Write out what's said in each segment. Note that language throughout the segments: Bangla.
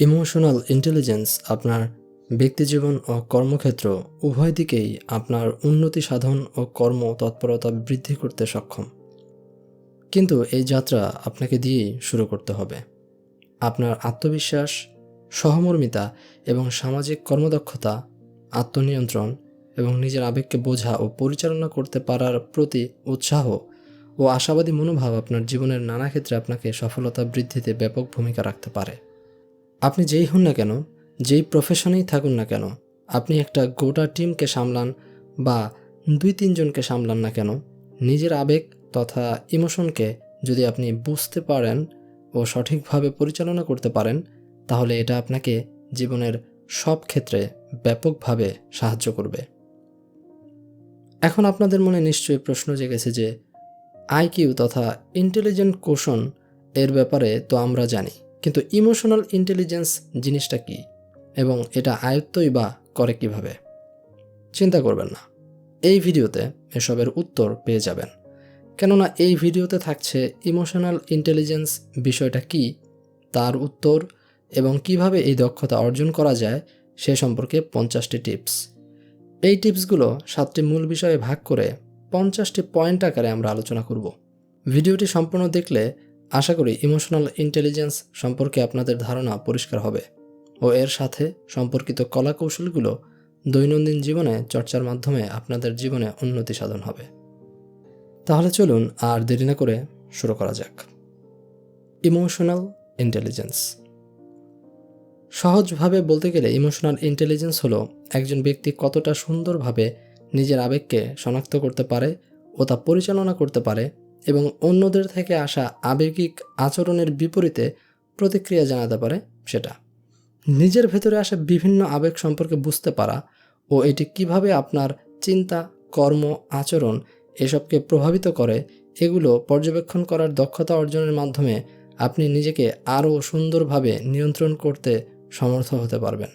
ইমোশনাল ইন্টেলিজেন্স আপনার ব্যক্তিজীবন ও কর্মক্ষেত্র উভয় দিকেই আপনার উন্নতি সাধন ও কর্ম তৎপরতা বৃদ্ধি করতে সক্ষম। কিন্তু এই যাত্রা আপনাকে দিয়েই শুরু করতে হবে। আপনার আত্মবিশ্বাস, সহমর্মিতা এবং সামাজিক কর্মদক্ষতা, আত্মনিয়ন্ত্রণ এবং নিজের আবেগকে বোঝা ও পরিচালনা করতে পারার প্রতি উৎসাহ ও আশাবাদী মনোভাব আপনার জীবনের নানা ক্ষেত্রে আপনাকে সফলতা বৃদ্ধিতে ব্যাপক ভূমিকা রাখতে পারে। আপনি যেই হন না কেন, যেই প্রফেশনেই থাকুন না কেন, আপনি একটা গোটা টিমকে সামলান বা দুই তিনজনকে সামলান না কেন, নিজের আবেগ তথা ইমোশনকে যদি আপনি বুঝতে পারেন ও সঠিকভাবে পরিচালনা করতে পারেন, তাহলে এটা আপনাকে জীবনের সব ক্ষেত্রে ব্যাপকভাবে সাহায্য করবে। এখন আপনাদের মনে নিশ্চয়ই প্রশ্ন জেগেছে যে, আইকিউ তথা ইন্টেলিজেন্ট কোশন এর ব্যাপারে তো আমরা জানি। কিন্তু ইমোশনাল ইন্টেলিজেন্স জিনিসটা কি? এবং এটা আয়ত্তই বা করে কীভাবে? চিন্তা করবেন না। এই ভিডিওতে এসবের উত্তর পেয়ে যাবেন। কেননা এই ভিডিওতে থাকছে ইমোশনাল ইন্টেলিজেন্স বিষয়টা কি, তার উত্তর এবং কীভাবে এই দক্ষতা অর্জন করা যায়, সে সম্পর্কে পঞ্চাশটি টিপস। এই টিপসগুলো সাতটি মূল বিষয়ে ভাগ করে পঞ্চাশটি পয়েন্ট আকারে আমরা আলোচনা করব। ভিডিওটি সম্পূর্ণ দেখলে আশা করি ইমোশনাল ইন্টেলিজেন্স সম্পর্কে আপনাদের ধারণা পরিষ্কার হবে ও এর সাথে সম্পর্কিত কলা কৌশলগুলো দৈনন্দিন জীবনে চর্চার মাধ্যমে আপনাদের জীবনে উন্নতি সাধন হবে। তাহলে চলুন আর দেরি না করে শুরু করা যাক। ইমোশনাল ইন্টেলিজেন্স সহজভাবে বলতে গেলে ইমোশনাল ইন্টেলিজেন্স হলো একজন ব্যক্তি কতটা সুন্দরভাবে নিজের আবেগকে শনাক্ত করতে পারে ও তা পরিচালনা করতে পারে এবং অন্যদের থেকে আসা আবেগিক আচরণের বিপরীতে প্রতিক্রিয়া জানাতে পারে সেটা। নিজের ভেতরে আসা বিভিন্ন আবেগ সম্পর্কে বুঝতে পারা ও এটি কীভাবে আপনার চিন্তা, কর্ম, আচরণ এসবকে প্রভাবিত করে, এগুলো পর্যবেক্ষণ করার দক্ষতা অর্জনের মাধ্যমে আপনি নিজেকে আরও সুন্দরভাবে নিয়ন্ত্রণ করতে সমর্থ হতে পারবেন।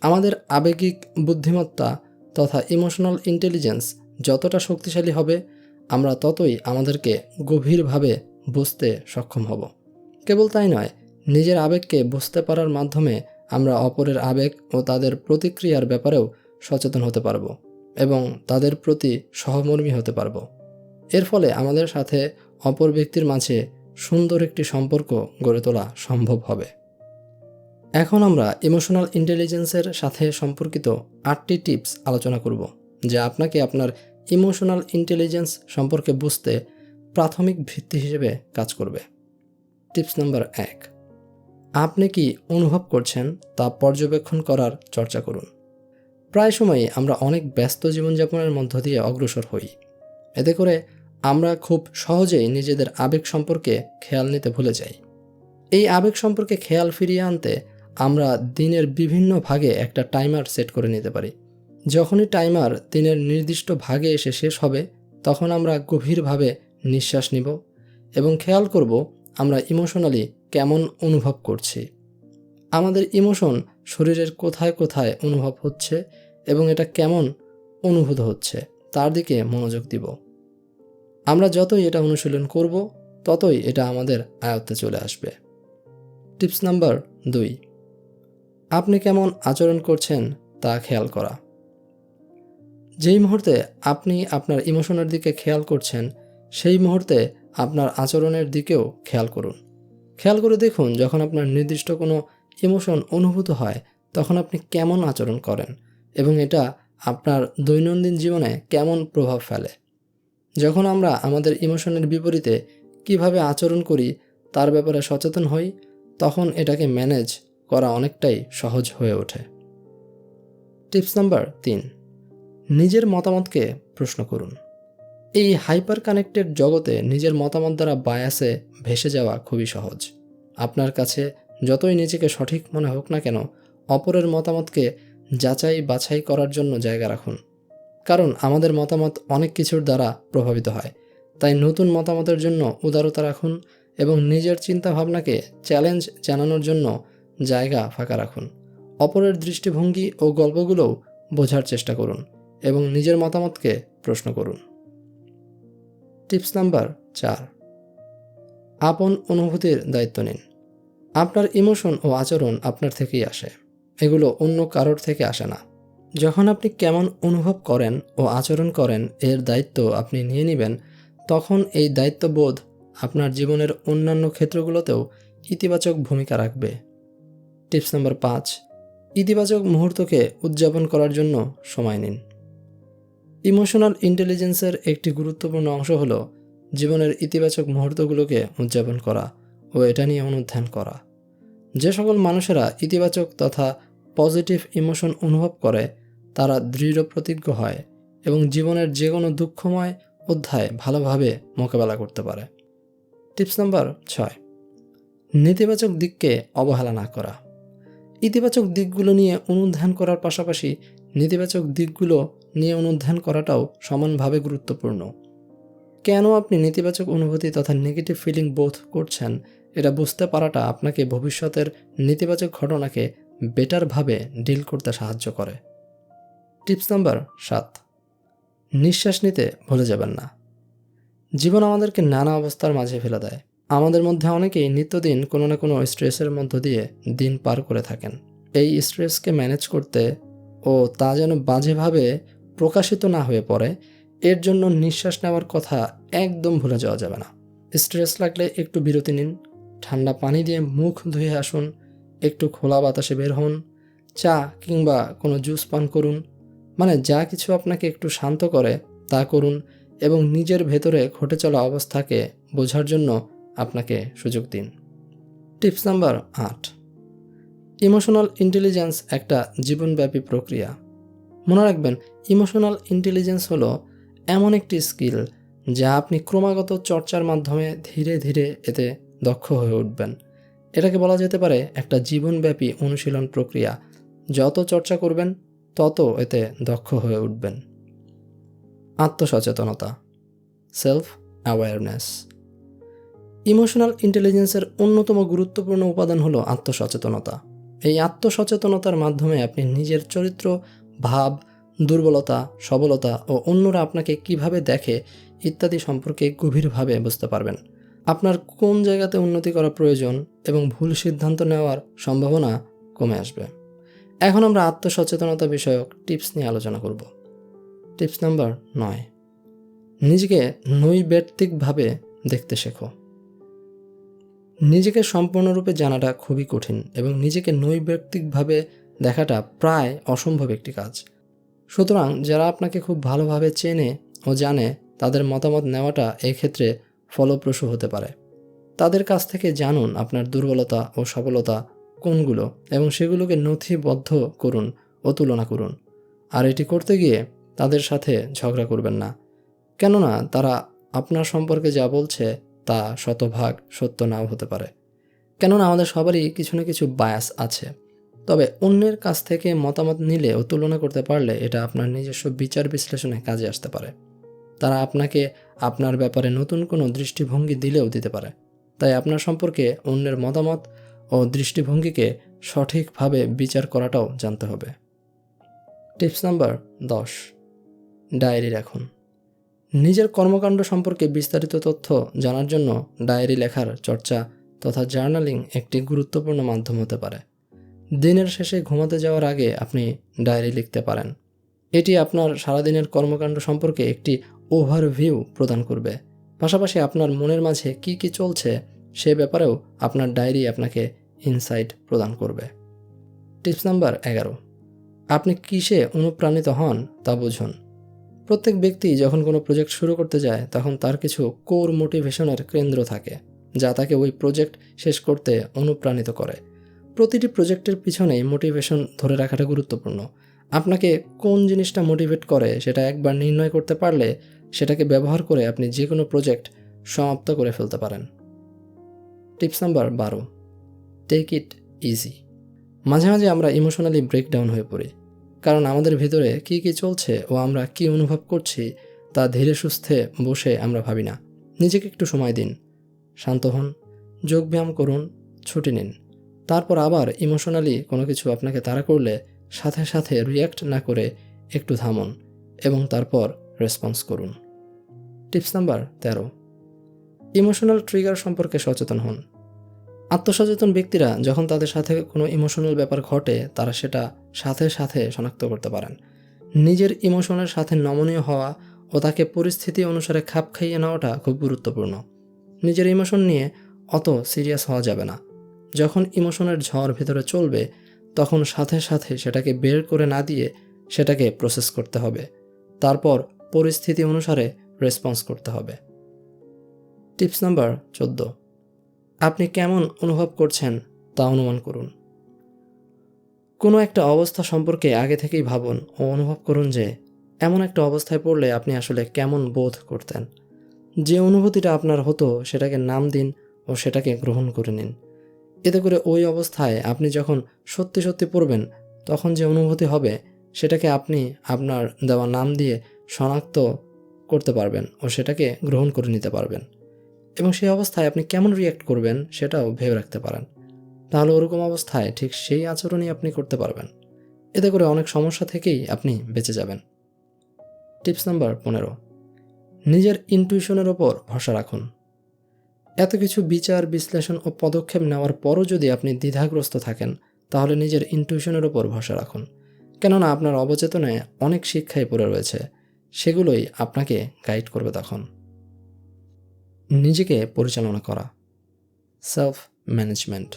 আমাদের আবেগিক বুদ্ধিমত্তা তথা ইমোশনাল ইন্টেলিজেন্স যতটা শক্তিশালী হবে আমরা ততই আমাদেরকে গভীরভাবে বুঝতে সক্ষম হব। কেবল তাই নয়, নিজের আবেগকে বুঝতে পারার মাধ্যমে আমরা অপরের আবেগ ও তাদের প্রতিক্রিয়ার ব্যাপারেও সচেতন হতে পারব এবং তাদের প্রতি সহমর্মী হতে পারব। এর ফলে আমাদের সাথে অপর ব্যক্তির মাঝে সুন্দর একটি সম্পর্ক গড়ে তোলা সম্ভব হবে। এখন আমরা ইমোশনাল ইন্টেলিজেন্সের সাথে সম্পর্কিত আটটি টিপস আলোচনা করব, যা আপনাকে আপনার ইমোশনাল ইন্টেলিজেন্স সম্পর্কে বুঝতে প্রাথমিক ভিত্তি হিসেবে কাজ করবে। টিপস নাম্বার এক, আপনি কি অনুভব করছেন তা পর্যবেক্ষণ করার চর্চা করুন। প্রায় সময়ই আমরা অনেক ব্যস্ত জীবনযাপনের মধ্য দিয়ে অগ্রসর হই। এতে করে আমরা খুব সহজেই নিজেদের আবেগ সম্পর্কে খেয়াল নিতে ভুলে যাই। এই আবেগ সম্পর্কে খেয়াল ফিরিয়ে আনতে আমরা দিনের বিভিন্ন ভাগে একটা টাইমার সেট করে নিতে পারি। যখনই টাইমার দিনের নির্দিষ্ট ভাগে এসে শেষ হবে, তখন আমরা গভীরভাবে নিঃশ্বাস নিব এবং খেয়াল করব আমরা ইমোশনালি কেমন অনুভব করছি। আমাদের ইমোশন শরীরের কোথায় কোথায় অনুভব হচ্ছে এবং এটা কেমন অনুভূত হচ্ছে, তার দিকে মনোযোগ দিব। আমরা যতই এটা অনুশীলন করব, ততই এটা আমাদের আয়ত্তে চলে আসবে। টিপস নাম্বার দুই। আপনি কেমন আচরণ করছেন তা খেয়াল করা। যেই মুহূর্তে আপনি আপনার ইমোশনের দিকে খেয়াল করছেন, সেই মুহূর্তে আপনার আচরণের দিকেও খেয়াল করুন। খেয়াল করে দেখুন যখন আপনার নির্দিষ্ট কোনো ইমোশন অনুভূত হয়, তখন আপনি কেমন আচরণ করেন এবং এটা আপনার দৈনন্দিন জীবনে কেমন প্রভাব ফেলে। যখন আমরা আমাদের ইমোশনের বিপরীতে কীভাবে আচরণ করি, তার ব্যাপারে সচেতন হই, তখন এটাকে ম্যানেজ করা অনেকটাই সহজ হয়ে ওঠে। টিপস নাম্বার তিন। নিজের মতামতকে প্রশ্ন করুন। এই হাইপার কানেক্টেড জগতে নিজের মতামত দ্বারা বায়াসে ভেসে যাওয়া খুবই সহজ। আপনার কাছে যতই নিজেকে সঠিক মনে হোক না কেন, অপরের মতামতকে যাচাই বাছাই করার জন্য জায়গা রাখুন। কারণ আমাদের মতামত অনেক কিছুর দ্বারা প্রভাবিত হয়। তাই নতুন মতামতের জন্য উদারতা রাখুন এবং নিজের চিন্তাভাবনাকে চ্যালেঞ্জ জানানোর জন্য জায়গা ফাঁকা রাখুন। অপরের দৃষ্টিভঙ্গি ও গল্পগুলোও বোঝার চেষ্টা করুন। এবং নিজের মতামতকে প্রশ্ন করুন। টিপস নাম্বার চার। আপন অনুভূতির দায়িত্ব নিন। আপনার ইমোশন ও আচরণ আপনার থেকেই আসে। এগুলো অন্য কারোর থেকে আসে না। যখন আপনি কেমন অনুভব করেন ও আচরণ করেন, এর দায়িত্ব আপনি নিয়ে নেবেন, তখন এই দায়িত্ববোধ আপনার জীবনের অন্যান্য ক্ষেত্রগুলোতেও ইতিবাচক ভূমিকা রাখবে। টিপস নম্বর পাঁচ। ইতিবাচক মুহূর্তকে উদযাপন করার জন্য সময় নিন। ইমোশনাল ইন্টেলিজেন্সের একটি গুরুত্বপূর্ণ অংশ হলো জীবনের ইতিবাচক মুহূর্তগুলোকে উদযাপন করা ও এটা নিয়ে অনুধ্যান করা। যে সকল মানুষেরা ইতিবাচক তথা পজিটিভ ইমোশন অনুভব করে, তারা দৃঢ় প্রতিজ্ঞ হয় এবং জীবনের যে কোনো দুঃখময় অধ্যায় ভালোভাবে মোকাবেলা করতে পারে। টিপস নাম্বার ছয়, নেতিবাচক দিককে অবহেলা না করা। ইতিবাচক দিকগুলো নিয়ে অনুধ্যান করার পাশাপাশি নেতিবাচক দিকগুলো নিয়ে অনুধ্যান করাটাও সমানভাবে গুরুত্বপূর্ণ। কেন আপনি নেতিবাচক অনুভূতি তথা নেগেটিভ ফিলিং বোধ করছেন, এটা বুঝতে পারাটা আপনাকে ভবিষ্যতের নেতিবাচক ঘটনাকে বেটারভাবে ডিল করতে সাহায্য করে। টিপস নাম্বার সাত, নিঃশ্বাস নিতে ভুলে যাবেন না। জীবন আমাদেরকে নানা অবস্থার মাঝে ফেলে দেয়। আমাদের মধ্যে অনেকেই নিত্যদিন কোনো না কোনো স্ট্রেসের মধ্য দিয়ে দিন পার করে থাকেন। এই স্ট্রেসকে ম্যানেজ করতে ও তা যেন বাজেভাবে প্রকাশিত না হয়ে পড়ে, এর জন্য নিঃশ্বাস নেওয়ার কথা একদম ভুলে যাওয়া যাবে না। স্ট্রেস লাগলে একটু বিরতি নিন, ঠান্ডা পানি দিয়ে মুখ ধুয়ে আসুন, একটু খোলা বাতাসে বের হন, চা কিংবা কোনো জুস পান করুন মানে যা কিছু আপনাকে একটু শান্ত করে তা করুন এবং নিজের ভেতরে ঘটে চলা অবস্থাকে বোঝার জন্য আপনাকে সুযোগ দিন। টিপস নাম্বার আট, ইমোশনাল ইন্টেলিজেন্স একটা জীবনব্যাপী প্রক্রিয়া। মনে রাখবেন ইমোশনাল ইন্টেলিজেন্স হলো এমন একটি স্কিল যা আপনি ক্রমাগত চর্চার মাধ্যমে ধীরে ধীরে এতে দক্ষ হয়ে উঠবেন। এটাকে বলা যেতে পারে একটা জীবনব্যাপী অনুশীলন প্রক্রিয়া। যত চর্চা করবেন, তত এতে দক্ষ হয়ে উঠবেন। আত্মসচেতনতা সেলফ অ্যাওয়ারনেস ইমোশনাল ইন্টেলিজেন্সের অন্যতম গুরুত্বপূর্ণ উপাদান হলো আত্মসচেতনতা। এই আত্মসচেতনতার মাধ্যমে আপনি নিজের চরিত্র ভাব, দুর্বলতা, সবলতা ও অন্যরা আপনাকে কীভাবে দেখে ইত্যাদি সম্পর্কে গভীরভাবে বুঝতে পারবেন। আপনার কোন জায়গাতে উন্নতি করা প্রয়োজন এবং ভুল সিদ্ধান্ত নেওয়ার সম্ভাবনা কমে আসবে। এখন আমরা আত্মসচেতনতা বিষয়ক টিপস নিয়ে আলোচনা করব। টিপস নাম্বার নয়। নিজেকে নৈব্যক্তিকভাবে দেখতে শেখো। নিজেকে সম্পূর্ণরূপে জানাটা খুবই কঠিন এবং নিজেকে নৈব্যক্তিকভাবে দেখাটা প্রায় অসম্ভব একটি কাজ। সুতরাং যারা আপনাকে খুব ভালোভাবে চেনে ও জানে, তাদের মতামত নেওয়াটা এক্ষেত্রে ফলপ্রসূ হতে পারে। তাদের কাছ থেকে জানুন আপনার দুর্বলতা ও সফলতা কোনগুলো এবং সেগুলোকে নথিবদ্ধ করুন ও তুলনা করুন। আর এটি করতে গিয়ে তাদের সাথে ঝগড়া করবেন না। কেননা তারা আপনার সম্পর্কে যা বলছে তা শতভাগ সত্য নাও হতে পারে। কেননা আমাদের সবারই কিছু না কিছু বায়াস আছে। তবে অন্যের কাছ থেকে মতামত নিলে ও তুলনা করতে পারলে এটা আপনার নিজস্ব বিচার বিশ্লেষণে কাজে আসতে পারে। তারা আপনাকে আপনার ব্যাপারে নতুন কোনো দৃষ্টিভঙ্গি দিলেও দিতে পারে। তাই আপনার সম্পর্কে অন্যের মতামত ও দৃষ্টিভঙ্গিকে সঠিকভাবে বিচার করাটাও জানতে হবে। টিপস নাম্বার দশ। ডায়েরি রাখুন নিজের কর্মকাণ্ড সম্পর্কে বিস্তারিত তথ্য জানার জন্য ডায়েরি লেখার চর্চা তথা জার্নালিং একটি গুরুত্বপূর্ণ মাধ্যম হতে পারে। দিনের শেষে ঘুমাতে যাওয়ার আগে আপনি ডায়েরি লিখতে পারেন। এটি আপনার সারাদিনের কর্মকাণ্ড সম্পর্কে একটি ওভারভিউ প্রদান করবে। পাশাপাশি আপনার মনের মাঝে কি কি চলছে সে ব্যাপারেও আপনার ডায়েরি আপনাকে ইনসাইট প্রদান করবে। টিপস নাম্বার এগারো। আপনি কিসে অনুপ্রাণিত হন তা বুঝুন। প্রত্যেক ব্যক্তি যখন কোনো প্রজেক্ট শুরু করতে যায়, তখন তার কিছু কোর মোটিভেশনের কেন্দ্র থাকে, যা তাকে ওই প্রজেক্ট শেষ করতে অনুপ্রাণিত করে। প্রতিটি প্রজেক্টের পিছনেই মোটিভেশন ধরে রাখাটা গুরুত্বপূর্ণ। আপনাকে কোন জিনিসটা মোটিভেট করে সেটা একবার নির্ণয় করতে পারলে সেটাকে ব্যবহার করে আপনি যে কোনো প্রজেক্ট সমাপ্ত করে ফেলতে পারেন। টিপস নাম্বার বারো টেক ইট ইজি মাঝে মাঝে আমরা ইমোশনালি ব্রেকডাউন হয়ে পড়ি, কারণ আমাদের ভিতরে কি কি চলছে ও আমরা কি অনুভব করছি তা ধীরে সুস্থে বসে আমরা ভাবি না। নিজেকে একটু সময় দিন, শান্ত হন, যোগব্যায়াম করুন, ছুটি নিন। তারপর আবার ইমোশনালি কোনো কিছু আপনাকে তাড়া করলে সাথে সাথে রিয়্যাক্ট না করে একটু থামুন এবং তারপর রেসপন্স করুন। টিপস নাম্বার তেরো। ইমোশনাল ট্রিগার সম্পর্কে সচেতন হন। আত্মসচেতন ব্যক্তিরা যখন তাদের সাথে কোনো ইমোশনাল ব্যাপার ঘটে, তারা সেটা সাথে সাথে শনাক্ত করতে পারেন। নিজের ইমোশনের সাথে নমনীয় হওয়া ও তাকে পরিস্থিতি অনুসারে খাপ খাইয়ে নেওয়াটা খুব গুরুত্বপূর্ণ। নিজের ইমোশন নিয়ে অত সিরিয়াস হওয়া যাবে না। যখন ইমোশনের ঝড় ভেতরে চলবে, তখন সাথে সাথে সেটাকে বের করে না দিয়ে সেটাকে প্রসেস করতে হবে। তারপর পরিস্থিতি অনুসারে রেসপন্স করতে হবে। টিপস নাম্বার চোদ্দ। আপনি কেমন অনুভব করছেন তা অনুমান করুন। কোনো একটা অবস্থা সম্পর্কে আগে থেকেই ভাবুন ও অনুভব করুন যে, এমন একটা অবস্থায় পড়লে আপনি আসলে কেমন বোধ করতেন। যে অনুভূতিটা আপনার হতো সেটাকে নাম দিন ও সেটাকে গ্রহণ করে নিন। এতে করে ওই অবস্থায় আপনি যখন সত্যি সত্যি পড়বেন, তখন যে অনুভূতি হবে, সেটাকে আপনি আপনার দেওয়া নাম দিয়ে শনাক্ত করতে পারবেন ও সেটাকে গ্রহণ করে নিতে পারবেন। এবং সেই অবস্থায় আপনি কেমন রিয়্যাক্ট করবেন, সেটাও ভেবে রাখতে পারেন। তাহলে ওরকম অবস্থায় ঠিক সেই আচরণই আপনি করতে পারবেন। এতে করে অনেক সমস্যা থেকেই আপনি বেঁচে যাবেন। টিপস নাম্বার পনেরো। নিজের ইনটিউশনের ওপর ভরসা রাখুন। এত কিছু বিচার, বিশ্লেষণ ও পদক্ষেপ নেওয়ার পরও যদি আপনি দ্বিধাগ্রস্ত থাকেন, তাহলে নিজের ইনটিউশনের ওপর ভরসা রাখুন। কেননা আপনার অবচেতনায় অনেক শিক্ষাই পড়ে রয়েছে, সেগুলোই আপনাকে গাইড করবে তখন। নিজেকে পরিচালনা করা। সেলফ ম্যানেজমেন্ট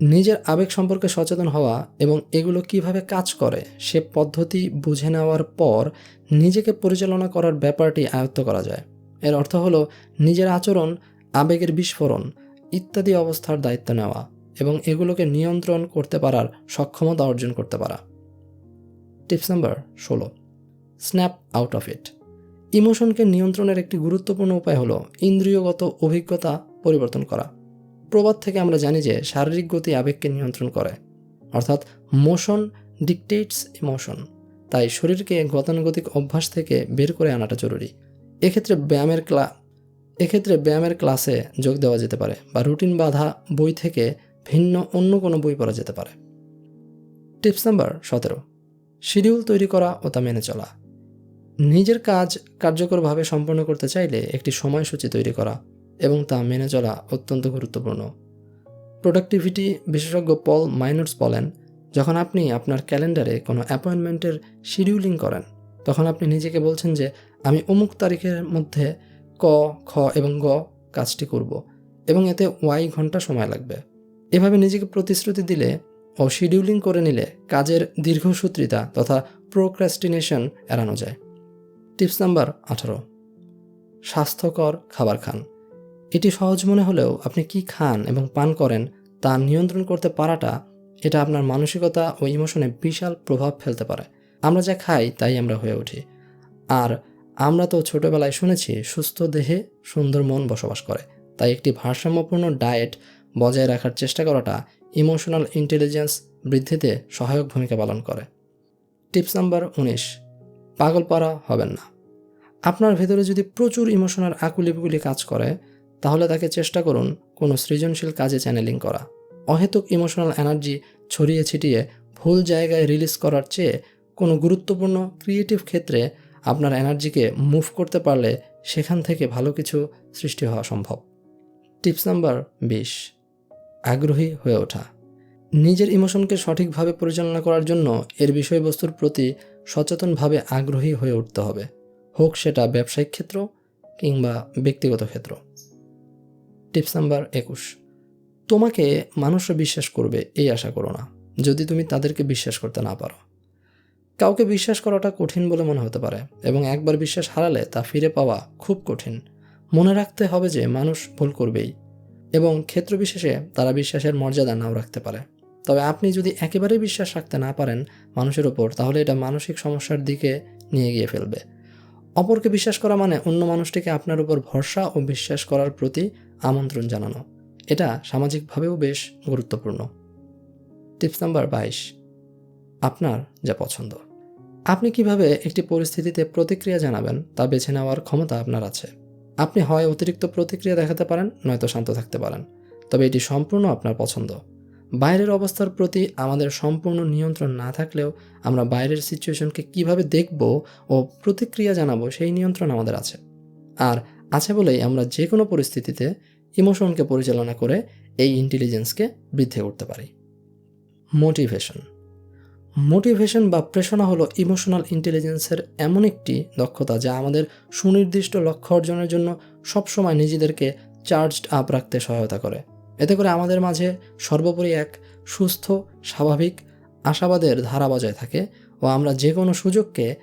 নিজের আবেগ সম্পর্কে সচেতন হওয়া এবং এগুলো কীভাবে কাজ করে, সে পদ্ধতি বুঝে নেওয়ার পর নিজেকে পরিচালনা করার ব্যাপারটি আয়ত্ত করা যায়। এর অর্থ হলো, নিজের আচরণ আবেগের বিস্ফোরণ ইত্যাদি অবস্থার দায়িত্ব নেওয়া এবং এগুলোকে নিয়ন্ত্রণ করতে পারার সক্ষমতা অর্জন করতে পারা। টিপস নাম্বার ষোলো। Snap out of it. ইমোশনকে নিয়ন্ত্রণের একটি গুরুত্বপূর্ণ উপায় হলো ইন্দ্রিয়গত অভিজ্ঞতা পরিবর্তন করা। প্রবাদ থেকে আমরা জানি যে শারীরিক গতি আবেগকে নিয়ন্ত্রণ করে। অর্থাৎ মোশন ডিকটেটস ইমোশন। তাই শরীরকে গতানুগতিক অভ্যাস থেকে বের করে আনাটা জরুরি। এক্ষেত্রে ব্যায়ামের ক্লা এক্ষেত্রে ব্যায়ামের ক্লাসে যোগ দেওয়া যেতে পারে বা রুটিন বাধা বই থেকে ভিন্ন অন্য কোনো বই পড়া যেতে পারে। টিপস নাম্বার সতেরো, শিডিউল তৈরি করা ও তা মেনে চলা। নিজের কাজ কার্যকরভাবে সম্পন্ন করতে চাইলে একটি সময়সূচি তৈরি করা এবং তা মেনে চলা অত্যন্ত গুরুত্বপূর্ণ। প্রোডাক্টিভিটি বিশেষজ্ঞ পল মাইনটস বলেন, যখন আপনি আপনার ক্যালেন্ডারে কোনো অ্যাপয়েন্টমেন্টের শিডিউলিং করেন, তখন আপনি নিজেকে বলছেন যে, আমি অমুক তারিখের মধ্যে ক, খ এবং গ কাজটি করব এবং এতে ওয়াই ঘণ্টা সময় লাগবে। এভাবে নিজেকে প্রতিশ্রুতি দিলে ও শিডিউলিং করে নিলে কাজের দীর্ঘসূত্রিতা তথা প্রোক্রাস্টিনেশন এড়ানো যায়। টিপস নাম্বার আঠারো। স্বাস্থ্যকর খাবার খান। এটি সহজ মনে হলেও আপনি কি খান এবং পান করেন তা নিয়ন্ত্রণ করতে পারাটা এটা আপনার মানসিকতা ও ইমোশনে বিশাল প্রভাব ফেলতে পারে। আমরা যা খাই তাই আমরা হয়ে উঠি। আর আমরা তো ছোটবেলায় শুনেছি, সুস্থ দেহে সুন্দর মন বসবাস করে। তাই একটি ভারসাম্যপূর্ণ ডায়েট বজায় রাখার চেষ্টা করাটা ইমোশনাল ইন্টেলিজেন্স বৃদ্ধিতে সহায়ক ভূমিকা পালন করে। টিপস নাম্বার উনিশ পাগল পারা হবেন না। আপনার ভেতরে যদি প্রচুর ইমোশনাল আকুলিপুকুলি কাজ করে, তাহলে তাকে চেষ্টা করুন কোনো সৃজনশীল কাজে চ্যানেলিং করা। অহেতুক ইমোশনাল এনার্জি ছড়িয়ে ছিটিয়ে ভুল জায়গায় রিলিজ করার চেয়ে কোনো গুরুত্বপূর্ণ ক্রিয়েটিভ ক্ষেত্রে আপনার এনার্জিকে মুভ করতে পারলে সেখান থেকে ভালো কিছু সৃষ্টি হওয়া সম্ভব। টিপস নাম্বার বিশ, আগ্রহী হয়ে ওঠা। নিজের ইমোশনকে সঠিকভাবে পরিচালনা করার জন্য এর বিষয়বস্তুর প্রতি সচেতনভাবে আগ্রহী হয়ে উঠতে হবে। হোক সেটা ব্যবসায়িক ক্ষেত্র কিংবা ব্যক্তিগত ক্ষেত্র। টিপস নাম্বার একুশ, তোমাকে মানুষরা বিশ্বাস করবে, এই আশা করো না। যদি তুমি তাদেরকে বিশ্বাস করতে না পারো। কাউকে বিশ্বাস করাটা কঠিন বলে মনে হতে পারে এবং একবার বিশ্বাস হারালে তা ফিরে পাওয়া খুব কঠিন। মনে রাখতে হবে যে মানুষ ভুল করবেই এবং ক্ষেত্র বিশেষে তারা বিশ্বাসের মর্যাদা নাও রাখতে পারে। তবে আপনি যদি একেবারেই বিশ্বাস রাখতে না পারেন মানুষের ওপর তাহলে এটা মানসিক সমস্যার দিকে নিয়ে গিয়ে ফেলবে। অপরকে বিশ্বাস করা মানে অন্য মানুষটিকে আপনার উপর ভরসা ও বিশ্বাস করার প্রতি আমন্ত্রণ জানানো। এটা সামাজিকভাবেও বেশ গুরুত্বপূর্ণ। টিপস নাম্বার বাইশ, আপনার যা পছন্দ। আপনি কীভাবে একটি পরিস্থিতিতে প্রতিক্রিয়া জানাবেন তা বেছে নেওয়ার ক্ষমতা আপনার আছে। আপনি হয় অতিরিক্ত প্রতিক্রিয়া দেখাতে পারেন, নয়তো শান্ত থাকতে পারেন। তবে এটি সম্পূর্ণ আপনার পছন্দ। বাইরের অবস্থার প্রতি আমাদের সম্পূর্ণ নিয়ন্ত্রণ না থাকলেও আমরা বাইরের সিচুয়েশনকে কীভাবে দেখব ও প্রতিক্রিয়া জানাব সেই নিয়ন্ত্রণ আমাদের আছে। আর আছে বলেই আমরা যে কোনো পরিস্থিতিতে ইমোশনকে পরিচালনা করে এই ইন্টেলিজেন্সকে বৃদ্ধি করতে পারি। মোটিভেশন মোটিভেশন বা প্রেষণা হলো ইমোশনাল ইন্টেলিজেন্সের এমন একটি দক্ষতা যা আমাদের সুনির্দিষ্ট লক্ষ্য অর্জনের জন্য সবসময় নিজেদেরকে চার্জড আপ রাখতে সহায়তা করে। এতে করে আমাদের মাঝে সর্বোপরি এক সুস্থ, স্বাভাবিক, আশাবাদের ধারা বজায় থাকে ও আমরা যে কোনো সুযোগকে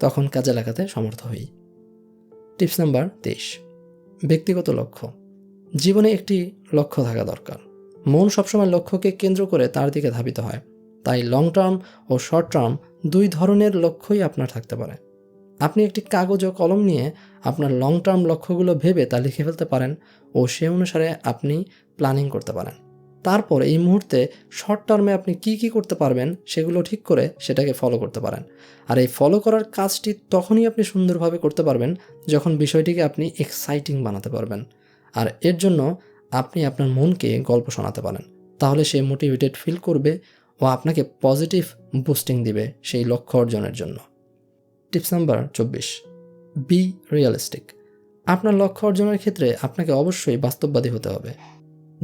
তখন কাজে লাগাতে সমর্থ হই। টিপস নাম্বার তেইশ, ব্যক্তিগত লক্ষ্য। জীবনে একটি লক্ষ্য থাকা দরকার। মন সবসময় লক্ষ্যকে কেন্দ্র করে তার দিকে ধাবিত হয়। তাই লং টার্ম ও শর্ট টার্ম দুই ধরনের লক্ষ্যই আপনার থাকতে পারে। আপনি একটি কাগজ ও কলম নিয়ে আপনার লং টার্ম লক্ষ্যগুলো ভেবে তা লিখে ফেলতে পারেন ও সে অনুসারে আপনি প্ল্যানিং করতে পারেন। তারপর এই মুহূর্তে শর্ট টার্মে আপনি কি কি করতে পারবেন সেগুলো ঠিক করে সেটাকে ফলো করতে পারেন। আর এই ফলো করার কাজটি তখনই আপনি সুন্দরভাবে করতে পারবেন যখন বিষয়টিকে আপনি এক্সাইটিং বানাতে পারবেন। আর এর জন্য আপনি আপনার মনকে গল্প শোনাতে পারেন। তাহলে সে মোটিভেটেড ফিল করবে ও আপনাকে পজিটিভ বুস্টিং দিবে সেই লক্ষ্য অর্জনের জন্য। টিপস নাম্বার চব্বিশ। বি রিয়েলিস্টিক আপনার লক্ষ্য অর্জনের ক্ষেত্রে আপনাকে অবশ্যই বাস্তববাদী হতে হবে।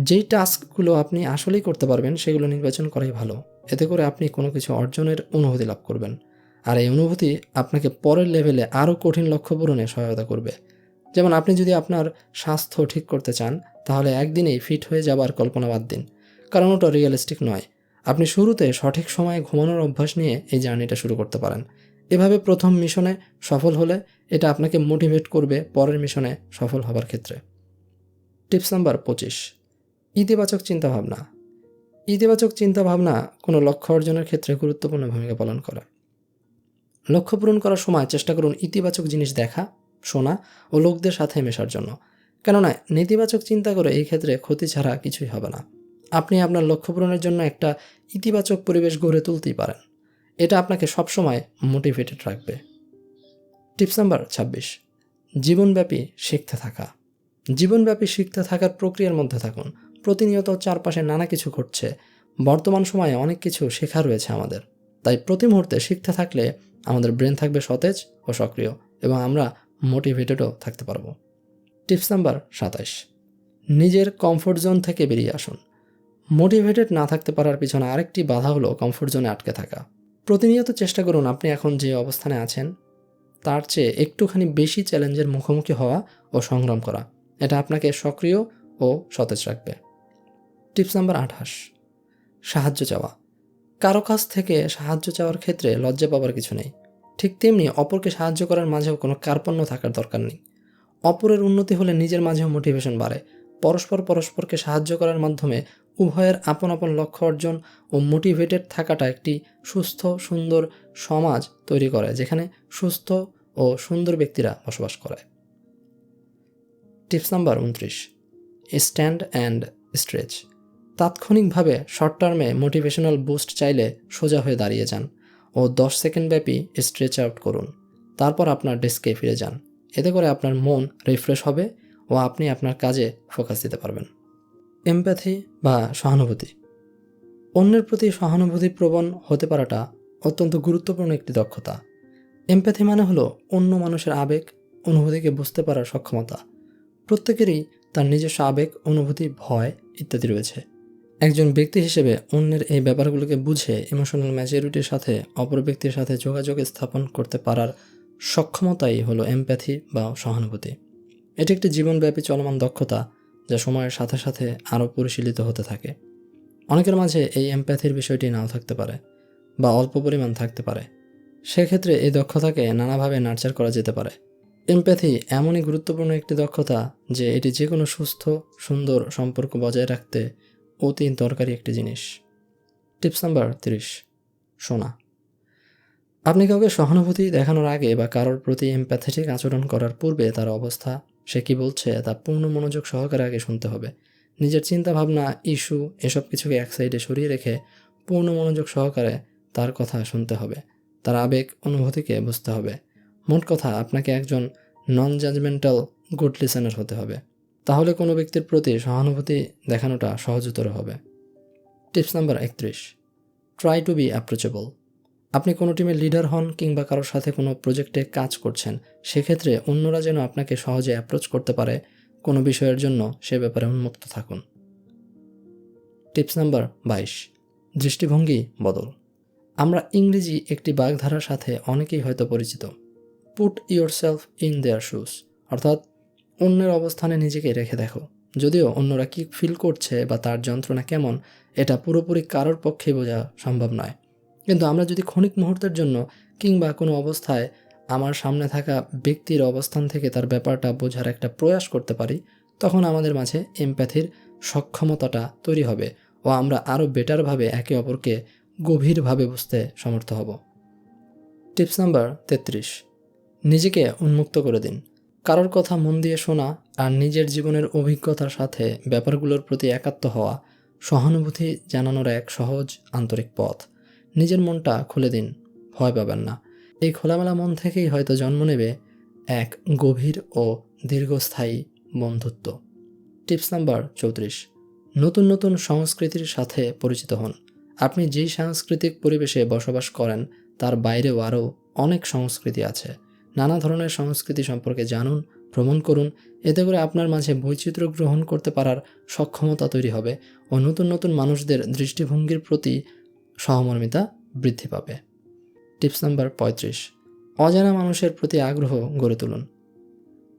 যেই টাস্কগুলো আপনি আসলেই করতে পারবেন, সেগুলো নির্বাচন করাই ভালো। এতে করে আপনি কোনো কিছু অর্জনের অনুভূতি লাভ করবেন। আর এই অনুভূতি আপনাকে পরের লেভেলে আরও কঠিন লক্ষ্য পূরণে সহায়তা করবে। যেমন আপনি যদি আপনার স্বাস্থ্য ঠিক করতে চান, তাহলে একদিনেই ফিট হয়ে যাবার কল্পনা বাদ দিন। কারণ ওটা রিয়েলিস্টিক নয়। আপনি শুরুতে সঠিক সময়ে ঘুমানোর অভ্যাস নিয়ে এই জার্নিটা শুরু করতে পারেন। এভাবে প্রথম মিশনে সফল হলে এটা আপনাকে মোটিভেট করবে পরের মিশনে সফল হবার ক্ষেত্রে। টিপস নাম্বার পঁচিশ, ইতিবাচক চিন্তাভাবনা। ইতিবাচক চিন্তাভাবনা কোনো লক্ষ্য অর্জনের ক্ষেত্রে গুরুত্বপূর্ণ ভূমিকা পালন করে। লক্ষ্য পূরণ করার সময় চেষ্টা করুন ইতিবাচক জিনিস দেখা, শোনা ও লোকদের সাথে মেশার জন্য। কেননা নেতিবাচক চিন্তা করে এই ক্ষেত্রে ক্ষতি ছাড়া কিছুই হবে না। আপনি আপনার লক্ষ্য পূরণের জন্য একটা ইতিবাচক পরিবেশ গড়ে তুলতেই পারেন। এটা আপনাকে সবসময় মোটিভেটেড রাখবে। টিপস নাম্বার ছাব্বিশ। জীবনব্যাপী শিখতে থাকা। জীবনব্যাপী শিখতে থাকার প্রক্রিয়ার মধ্যে থাকুন। প্রতিনিয়ত চারপাশে নানা কিছু ঘটছে। বর্তমান সময়ে অনেক কিছু শেখা রয়েছে আমাদের। তাই প্রতি মুহূর্তে শিখতে থাকলে আমাদের ব্রেন থাকবে সতেজ ও সক্রিয় এবং আমরা মোটিভেটেডও থাকতে পারব। টিপস নাম্বার সাতাশ নিজের কমফোর্ট জোন থেকে বেরিয়ে আসুন। মোটিভেটেড না থাকতে পারার পিছনে আরেকটি বাধা হলো কমফোর্ট জোনে আটকে থাকা। প্রতিনিয়ত চেষ্টা করুন আপনি এখন যে অবস্থানে আছেন, তার চেয়ে একটুখানি বেশি চ্যালেঞ্জের মুখোমুখি হওয়া ও সংগ্রাম করা। এটা আপনাকে সক্রিয় ও সতেজ রাখবে। টিপস নাম্বার আঠাশ, সাহায্য চাওয়া। কারও কাছ থেকে সাহায্য চাওয়ার ক্ষেত্রে লজ্জা পাবার কিছু নেই। ঠিক তেমনি অপরকে সাহায্য করার মাঝেও কোনো কার্পণ্য থাকার দরকার নেই। অপরের উন্নতি হলে নিজের মাঝেও মোটিভেশন বাড়ে। পরস্পর পরস্পরকে সাহায্য করার মাধ্যমে উভয়ের আপন আপন লক্ষ্য অর্জন ও মোটিভেটেড থাকাটা একটি সুস্থ, সুন্দর সমাজ তৈরি করে, যেখানে সুস্থ ও সুন্দর ব্যক্তিরা বসবাস করে। টিপস নাম্বার উনত্রিশ, স্ট্যান্ড অ্যান্ড স্ট্রেচ। তাৎক্ষণিকভাবে শর্ট টার্মে মোটিভেশনাল বুস্ট চাইলে সোজা হয়ে দাঁড়িয়ে যান ও দশ সেকেন্ড ব্যাপী স্ট্রেচ আউট করুন। তারপর আপনার ডেস্কে ফিরে যান। এতে করে আপনার মন রিফ্রেশ হবে ও আপনি আপনার কাজে ফোকাস দিতে পারবেন। এমপ্যাথি বা সহানুভূতি। অন্যের প্রতি সহানুভূতি প্রবণ হতে পারাটা অত্যন্ত গুরুত্বপূর্ণ একটি দক্ষতা। এমপ্যাথি মানে হলো অন্য মানুষের আবেগ, অনুভূতিকে বুঝতে পারার সক্ষমতা। প্রত্যেকেরই তার নিজস্ব আবেগ, অনুভূতি, ভয় ইত্যাদি রয়েছে। একজন ব্যক্তি হিসেবে অন্যের এই ব্যাপারগুলোকে বুঝে ইমোশনাল ম্যাচুরিটির সাথে অপর ব্যক্তির সাথে যোগাযোগ স্থাপন করতে পারার সক্ষমতাই হলো এমপ্যাথি বা সহানুভূতি। এটি একটি জীবনব্যাপী চলমান দক্ষতা যা সময়ের সাথে সাথে আরও পরিশীলিত হতে থাকে। অনেকের মাঝে এই এমপ্যাথির বিষয়টি নাও থাকতে পারে বা অল্প পরিমাণ থাকতে পারে। সেক্ষেত্রে এই দক্ষতাকে নানাভাবে নার্চার করা যেতে পারে। এমপ্যাথি এমনই গুরুত্বপূর্ণ একটি দক্ষতা যে এটি যে কোনো সুস্থ, সুন্দর সম্পর্ক বজায় রাখতে অতি দরকারি একটি জিনিস। টিপস নাম্বার তিরিশ, শোনা। আপনি কাউকে সহানুভূতি দেখানোর আগে বা কারোর প্রতি এমপ্যাথেটিক আচরণ করার পূর্বে তার অবস্থা সে কি বলছে? তা পূর্ণ মনোযোগ সহকারে আগে শুনতে হবে। নিজের চিন্তা ভাবনা ইস্যু, এসব কিছুকে এক সাইডে সরিয়ে রেখে পূর্ণ মনোযোগ সহকারে তার কথা শুনতে হবে। তার আবেগ, অনুভূতিকে বুঝতে হবে। মোট কথা, আপনাকে একজন নন জাজমেন্টাল গুড লিসেনার হতে হবে। তাহলে কোনো ব্যক্তির প্রতি সহানুভূতি দেখানোটা সহজতর হবে। টিপস নাম্বার একত্রিশ। ট্রাই টু বি অ্যাপ্রোচেবল আপনি কোনো টিমের লিডার হন কিংবা কারোর সাথে কোনো প্রজেক্টে কাজ করছেন, সেক্ষেত্রে অন্যরা যেন আপনাকে সহজে অ্যাপ্রোচ করতে পারে, কোনো বিষয়ের জন্য সে ব্যাপারে উন্মুক্ত থাকুন। টিপস নাম্বার বাইশ, দৃষ্টিভঙ্গি বদল। আমরা ইংরেজি একটি বাগধারার সাথে অনেকেই হয়তো পরিচিত। Put yourself in their shoes অর্থাৎ অন্যের অবস্থানে নিজেকে রেখে দেখো। যদিও অন্যরা কি ফিল করছে বা তার যন্ত্রণা কেমন, এটা পুরোপুরি কারোর পক্ষে বোঝা সম্ভব নয়। কিন্তু আমরা যদি ক্ষণিক মুহূর্তের জন্য কিংবা কোনো অবস্থায় আমার সামনে থাকা ব্যক্তির অবস্থান থেকে তার ব্যাপারটা বোঝার একটা প্রয়াস করতে পারি, তখন আমাদের মাঝে এমপ্যাথির সক্ষমতাটা তৈরি হবে ও আমরা আরও বেটারভাবে একে অপরকে গভীরভাবে বুঝতে সমর্থ হব। টিপস নাম্বার তেত্রিশ। নিজেকে উন্মুক্ত করে দিন। কারোর কথা মন দিয়ে শোনা আর নিজের জীবনের অভিজ্ঞতার সাথে ব্যাপারগুলোর প্রতি একাত্ম হওয়া সহানুভূতি জানানোর এক সহজ আন্তরিক পথ। নিজের মনটা খুলে দিন, ভয় পাবেন না। এই খোলামেলা মন থেকেই হয়তো জন্ম নেবে এক গভীর ও দীর্ঘস্থায়ী বন্ধুত্ব। টিপস নাম্বার চৌত্রিশ, নতুন নতুন সংস্কৃতির সাথে পরিচিত হন। আপনি যেই সাংস্কৃতিক পরিবেশে বসবাস করেন, তার বাইরেও আরও অনেক সংস্কৃতি আছে। নানা ধরনের সংস্কৃতি সম্পর্কে জানুন, ভ্রমণ করুন, এতে করে আপনার মাঝে বৈচিত্র্য গ্রহণ করতে পারার সক্ষমতা তৈরি হবে ও নতুন নতুন মানুষদের দৃষ্টিভঙ্গির প্রতি সহমর্মিতা বৃদ্ধি পাবে। টিপস নাম্বার পঁয়ত্রিশ। অজানা মানুষের প্রতি আগ্রহ গড়ে তুলুন।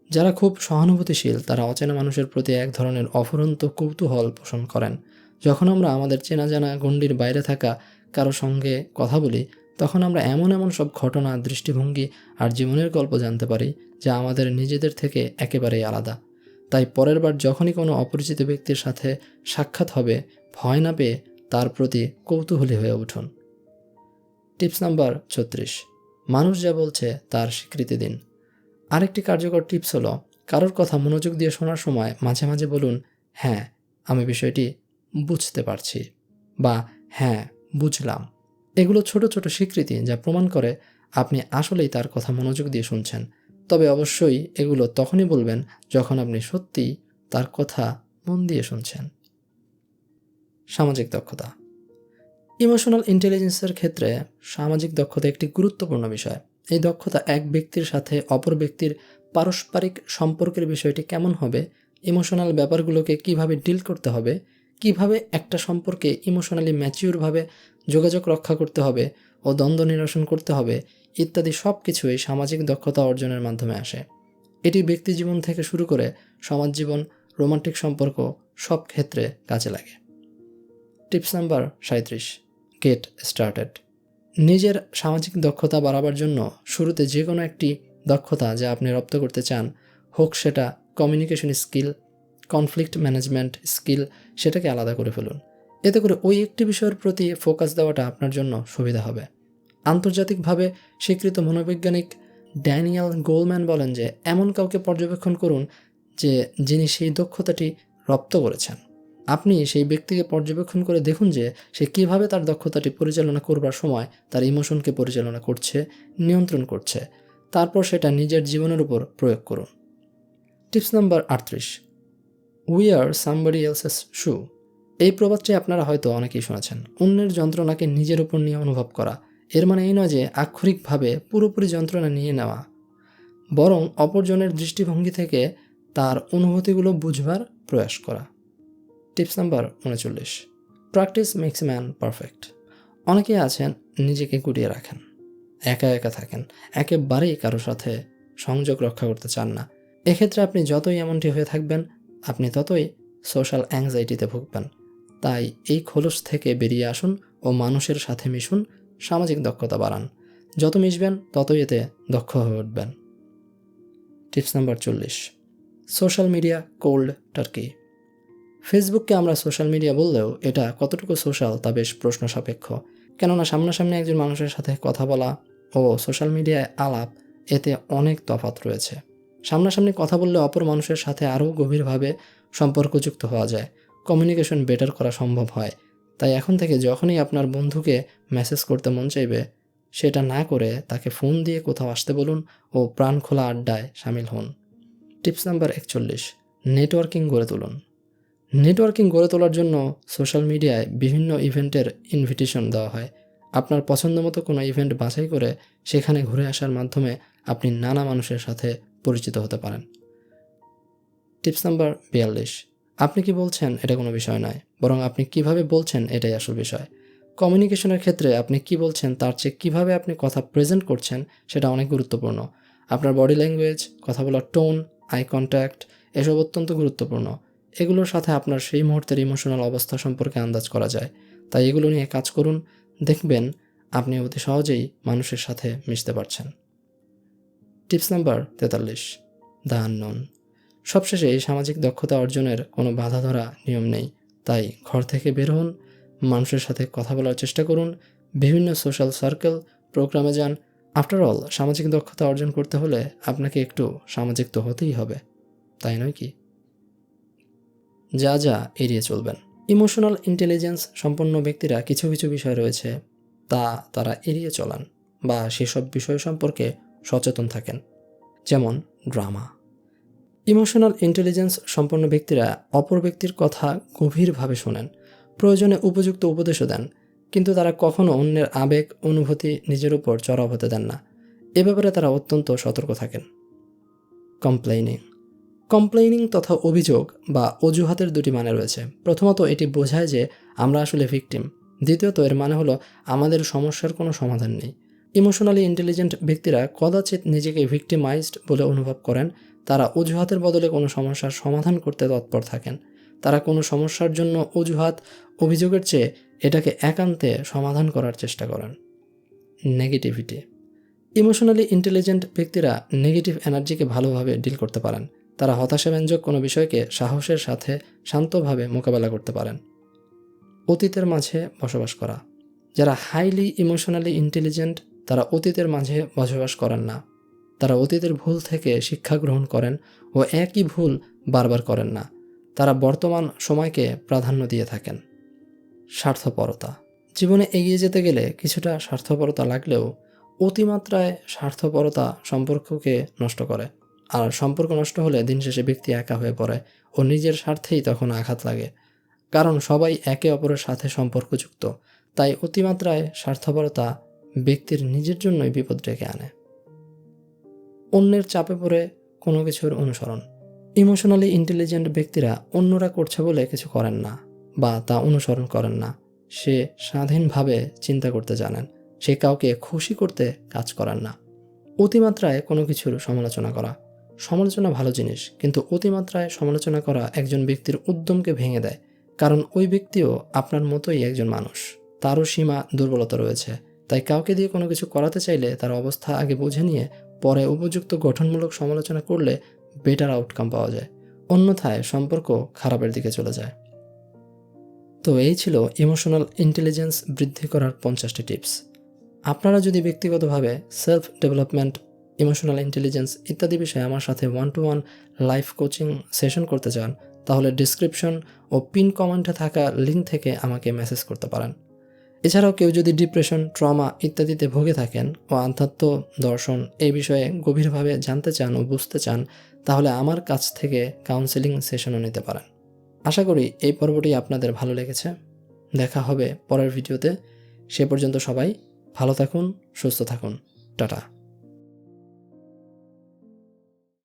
যারা খুব সহানুভূতিশীল, তারা অচেনা মানুষের প্রতি এক ধরনের অফুরন্ত কৌতূহল পোষণ করেন। যখন আমরা আমাদের চেনা জানা গণ্ডির বাইরে থাকা কারও সঙ্গে কথা বলি, তখন আমরা এমন এমন সব ঘটনা, দৃষ্টিভঙ্গি আর জীবনের গল্প জানতে পারি, যা আমাদের নিজেদের থেকে একেবারেই আলাদা। তাই পরের বার যখনই কোনো অপরিচিত ব্যক্তির সাথে সাক্ষাৎ হবে, ভয় না পেয়ে তার প্রতি কৌতূহলী হয়ে উঠুন। টিপস নাম্বার ছত্রিশ। মানুষ যা বলছে তার স্বীকৃতি দিন। আরেকটি কার্যকর টিপস হলো, কারোর কথা মনোযোগ দিয়ে শোনার সময় মাঝে মাঝে বলুন হ্যাঁ আমি বিষয়টি বুঝতে পারছি বা হ্যাঁ বুঝলাম এগুলো ছোট ছোট স্বীকৃতি যা প্রমাণ করে আপনি আসলেই তার কথা মনোযোগ দিয়ে শুনছেন। তবে অবশ্যই এগুলো তখনই বলবেন যখন আপনি সত্যিই তার কথা মন দিয়ে শুনছেন। সামাজিক দক্ষতা। ইমোশনাল ইন্টেলিজেন্সের ক্ষেত্রে সামাজিক দক্ষতা একটি গুরুত্বপূর্ণ বিষয়। এই দক্ষতা এক ব্যক্তির সাথে অপর ব্যক্তির পারস্পরিক সম্পর্কের বিষয়টি কেমন হবে, ইমোশনাল ব্যাপারগুলোকে কীভাবে ডিল করতে হবে, কীভাবে একটা সম্পর্কে ইমোশনালি ম্যাচিউরভাবে যোগাযোগ রক্ষা করতে হবে ও দ্বন্দ্ব নিরসন করতে হবে ইত্যাদি সব কিছুই সামাজিক দক্ষতা অর্জনের মাধ্যমে আসে। এটি ব্যক্তি জীবন থেকে শুরু করে সমাজ জীবন, রোমান্টিক সম্পর্ক সব ক্ষেত্রে কাজে লাগে। টিপস নাম্বার সাঁত্রিশ গেট স্টার্টেড নিজের সামাজিক দক্ষতা বাড়াবার জন্য শুরুতে যে কোনো একটি দক্ষতা যা আপনি রপ্ত করতে চান হোক সেটা communication skill conflict management skill সেটাকে আলাদা করে ফেলুন। এতে করে ওই একটি বিষয়ের প্রতি ফোকাস দেওয়াটা আপনার জন্য সুবিধা হবে। আন্তর্জাতিকভাবে স্বীকৃত মনোবৈজ্ঞানিক ড্যানিয়াল গোলম্যান বলেন যে, এমন কাউকে পর্যবেক্ষণ করুন যে, যিনি সেই দক্ষতাটি রপ্ত করেছেন। আপনি সেই ব্যক্তিকে পর্যবেক্ষণ করে দেখুন যে সে কীভাবে তার দক্ষতাটি পরিচালনা করবার সময় তার ইমোশনকে পরিচালনা করছে, নিয়ন্ত্রণ করছে। তারপর সেটা নিজের জীবনের উপর প্রয়োগ করুন। টিপস নাম্বার আটত্রিশ। We are somebody else's shoe এই প্রবাদটি আপনারা হয়তো অনেকেই শুনেছেন। অন্যের যন্ত্রণাকে নিজের উপর নিয়ে অনুভব করা। এর মানে এই নয় যে আক্ষরিকভাবে পুরোপুরি যন্ত্রণা নিয়ে নেওয়া। বরং অপরজনের দৃষ্টিভঙ্গি থেকে তার অনুভূতিগুলো বুঝবার প্রয়াস করা। টিপস নাম্বার উনচল্লিশ প্র্যাকটিস মেক্স ম্যান পারফেক্ট অনেকেই আছেন, নিজেকে গুটিয়ে রাখেন। একা একা থাকেন, একেবারেই কারোর সাথে সংযোগ রক্ষা করতে চান না। এক্ষেত্রে আপনি যতই এমনটি হয়ে থাকবেন, আপনি ততই সোশ্যাল অ্যাংজাইটিতে ভুগবেন। তাই এই খোলস থেকে বেরিয়ে আসুন ও মানুষের সাথে মিশুন, সামাজিক দক্ষতা বাড়ান। যত মিশবেন, ততই এতে দক্ষ হয়ে উঠবেন। টিপস নাম্বার চল্লিশ সোশ্যাল মিডিয়া কোল্ড টার্কি ফেসবুককে আমরা সোশ্যাল মিডিয়া বললেও এটা কতটুকু সোশ্যাল তা বেশ প্রশ্ন সাপেক্ষ। কেননা সামনাসামনি একজন মানুষের সাথে কথা বলা ও সোশ্যাল মিডিয়ায় আলাপ, এতে অনেক তফাত রয়েছে। সামনাসামনি কথা বললে অপর মানুষের সাথে আরও গভীরভাবে সম্পর্কযুক্ত হওয়া যায়। কমিউনিকেশন বেটার করা সম্ভব হয়। তাই এখন থেকে যখনই আপনার বন্ধুকে মেসেজ করতে মন চাইবে, সেটা না করে তাকে ফোন দিয়ে কোথাও আসতে বলুন ও প্রাণ খোলা আড্ডায় সামিল হন। টিপস নাম্বার একচল্লিশ নেটওয়ার্কিং গড়ে তুলুন। নেটওয়ার্কিং গড়ে তোলার জন্য সোশ্যাল মিডিয়ায় বিভিন্ন ইভেন্টের ইনভিটেশন দেওয়া হয়। আপনার পছন্দ মতো কোনো ইভেন্ট বাছাই করে সেখানে ঘুরে আসার মাধ্যমে আপনি নানা মানুষের সাথে পরিচিত হতে পারেন। টিপস নাম্বার বিয়াল্লিশ। আপনি কি বলছেন এটা কোনো বিষয় নয়, বরং আপনি কীভাবে বলছেন এটাই আসল বিষয়। কমিউনিকেশনের ক্ষেত্রে আপনি কি বলছেন তার চেয়ে কীভাবে আপনি কথা প্রেজেন্ট করছেন সেটা অনেক গুরুত্বপূর্ণ। আপনার বডি ল্যাঙ্গুয়েজ কথা বলার টোন আই কন্ট্যাক্ট এসব অত্যন্ত গুরুত্বপূর্ণ। এগুলোর সাথে আপনার সেই মুহূর্তের ইমোশনাল অবস্থা সম্পর্কে আন্দাজ করা যায়। তাই এগুলো নিয়ে কাজ করুন, দেখবেন আপনি অতি সহজেই মানুষের সাথে মিশতে পারছেন। টিপস নাম্বার তেতাল্লিশ দ্য আননোন সবশেষে এই সামাজিক দক্ষতা অর্জনের কোনো বাধা ধরা নিয়ম নেই। তাই ঘর থেকে বের হন, মানুষের সাথে কথা বলার চেষ্টা করুন, বিভিন্ন সোশ্যাল সার্কেল প্রোগ্রামে যান। আফটার অল সামাজিক দক্ষতা অর্জন করতে হলে আপনাকে একটু সামাজিক তো হতেই হবে, তাই নয় কি? যা যা এড়িয়ে চলবেন। ইমোশনাল ইন্টেলিজেন্স সম্পন্ন ব্যক্তিরা কিছু কিছু বিষয় রয়েছে তা তারা এড়িয়ে চলান বা সেসব বিষয় সম্পর্কে সচেতন থাকেন, যেমন ড্রামা। ইমোশনাল ইন্টেলিজেন্স সম্পন্ন ব্যক্তিরা অপর ব্যক্তির কথা গভীরভাবে শোনেন, প্রয়োজনে উপযুক্ত উপদেশও দেন, কিন্তু তারা কখনো অন্যের আবেগ, অনুভূতি নিজের উপর চড়াও হতে দেন না। এ ব্যাপারে তারা অত্যন্ত সতর্ক থাকেন। কমপ্লেইনিং কমপ্লেইনিং তথা অভিযোগ বা অজুহাতের দুটি মানে রয়েছে। প্রথমত, এটি বোঝায় যে আমরা আসলে ভিকটিম। দ্বিতীয়ত, এর মানে হলো আমাদের সমস্যার কোনো সমাধান নেই। ইমোশনালি ইন্টেলিজেন্ট ব্যক্তিরা কদাচিৎ নিজেকে ভিকটিমাইজড বলে অনুভব করেন, তারা অজুহাতের বদলে কোনো সমস্যার সমাধান করতে তৎপর থাকেন। তারা কোনো সমস্যার জন্য অজুহাত, অভিযোগের চেয়ে এটাকে একান্তে সমাধান করার চেষ্টা করেন। নেগেটিভিটি। ইমোশনালি ইন্টেলিজেন্ট ব্যক্তিরা নেগেটিভ এনার্জিকে ভালোভাবে ডিল করতে পারেন। তারা হতাশাব্যঞ্জক কোনো বিষয়কে সাহসের সাথে শান্তভাবে মোকাবেলা করতে পারেন। অতীতের মাঝে বসবাস করা। যারা হাইলি ইমোশনালি ইন্টেলিজেন্ট তারা অতীতের মাঝে বসবাস করেন না। তারা অতীতের ভুল থেকে শিক্ষা গ্রহণ করেন ও একই ভুল বারবার করেন না। তারা বর্তমান সময়কে প্রাধান্য দিয়ে থাকেন। স্বার্থপরতা। জীবনে এগিয়ে যেতে গেলে কিছুটা স্বার্থপরতা লাগলেও অতিমাত্রায় স্বার্থপরতা সম্পর্ককে নষ্ট করে। আর সম্পর্ক নষ্ট হলে দিন শেষে ব্যক্তি একা হয়ে পড়ে ও নিজের স্বার্থেই তখন আঘাত লাগে। কারণ সবাই একে অপরের সাথে সম্পর্কযুক্ত, তাই অতিমাত্রায় স্বার্থপরতা ব্যক্তির নিজের জন্যই বিপদ ডেকে আনে। অন্যের চাপে পড়ে কোনো কিছুর অনুসরণ। ইমোশনালি ইন্টেলিজেন্ট ব্যক্তিরা অন্যরা করছে বলে কিছু করেন না বা তা অনুসরণ করেন না। সে স্বাধীনভাবে চিন্তা করতে জানেন, সে কাউকে খুশি করতে কাজ করেন না। অতিমাত্রায় কোনো কিছুর সমালোচনা করা সমালোচনা ভালো জিনিস, কিন্তু অতিমাত্রায় সমালোচনা করা একজন ব্যক্তির উদ্যমকে ভেঙে দেয়, কারণ ওই ব্যক্তিও আপনার মতোই একজন মানুষ। তারও সীমা দুর্বলতা রয়েছে, তাই কাউকে দিয়ে কোনো কিছু করাতে চাইলে তার অবস্থা আগে বুঝে নিয়ে পরে উপযুক্ত গঠনমূলক সমালোচনা করলে বেটার আউটকাম পাওয়া যায়, অন্যথায় সম্পর্ক খারাপের দিকে চলে যায়। তো এই ছিল ইমোশনাল ইন্টেলিজেন্স বৃদ্ধি করার পঞ্চাশটি টিপস আপনারা যদি ব্যক্তিগতভাবে সেলফ ডেভেলপমেন্ট ইমোশনাল ইন্টেলিজেন্স ইত্যাদি বিষয়ে আমার সাথে one to one life coaching session করতে চান, তাহলে ডিসক্রিপশন ও পিন কমেন্টে থাকা লিঙ্ক থেকে আমাকে মেসেজ করতে পারেন। এছাড়াও কেউ যদি ডিপ্রেশন ট্রমা ইত্যাদিতে ভুগে থাকেন ও আধ্যাত্ম দর্শন এই বিষয়ে গভীরভাবে জানতে চান ও বুঝতে চান, তাহলে আমার কাছ থেকে কাউন্সেলিং সেশনও নিতে পারেন। আশা করি এই পর্বটি আপনাদের ভালো লেগেছে। দেখা হবে পরের ভিডিওতে। সে পর্যন্ত সবাই ভালো থাকুন, সুস্থ থাকুন। টাটা।